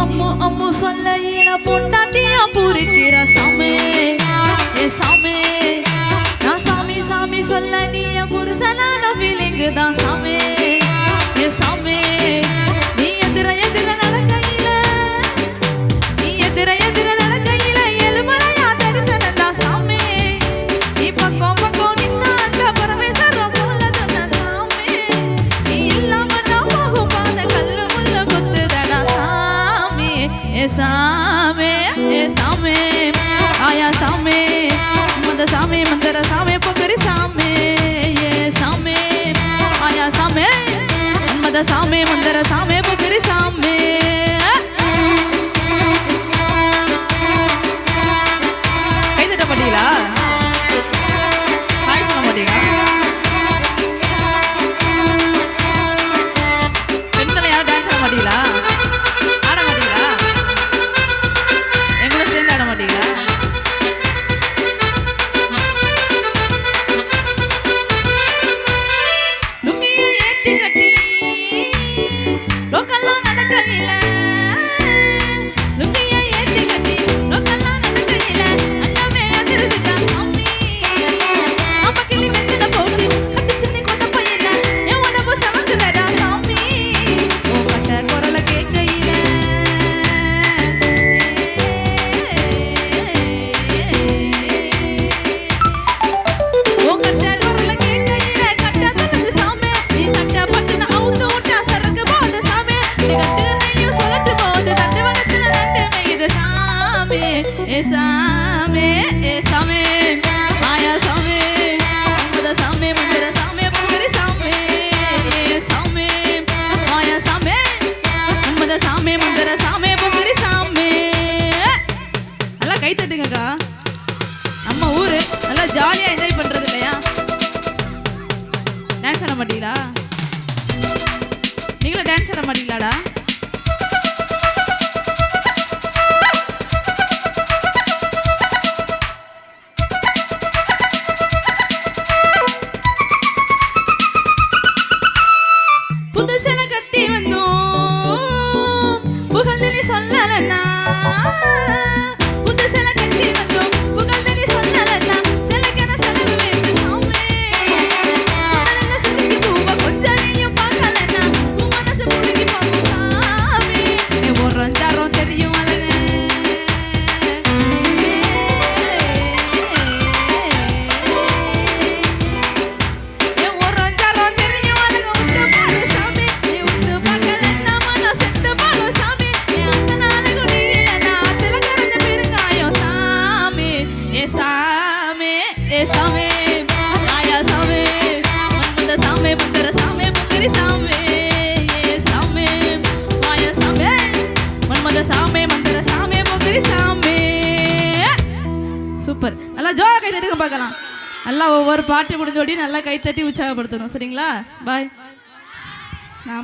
அம்மு அம்மு சொல்லையில பொண்டாட்டியா பொறுக்கிற சாமே. ஏ சாமே நான் சாமி சாமி சொல்ல நீ என் புருஷனான ஃபீலிங்கு தான் சாமி. சாமே ஏ சாமி ஆயா சாமே மந்த சாமே மந்தர சாமே பொக்கரி சாமே ஏ சாமே ஆயா சாமே மத சாமே மந்தர சாமே பொக்கரி சாமே. சாமி ஏ சாமி மாயா சாமி முத சாமி மந்திர சாமி பங்கரி சாமே ஏ சாமி மாயா சாமி முத சாமி மந்திர சாமி பங்கரி சாமி. நல்லா கை தட்டுங்கக்கா. நம்ம ஊரு நல்லா ஜாலியாக என்ஜாய் பண்ணுறது இல்லையா டான்ஸ் ஆட மாட்டீங்களா? நீங்களும் டான்ஸ் ஆட மாட்டீங்களாடா? 难。சூப்பர். நல்லா ஜோரா கை தட்டுங்க பார்க்கலாம். நல்லா ஒவ்வொரு பாட்டு முடிஞ்சோடி நல்லா கை தட்டி உற்சாகப்படுத்தணும். சரிங்களா? பாய்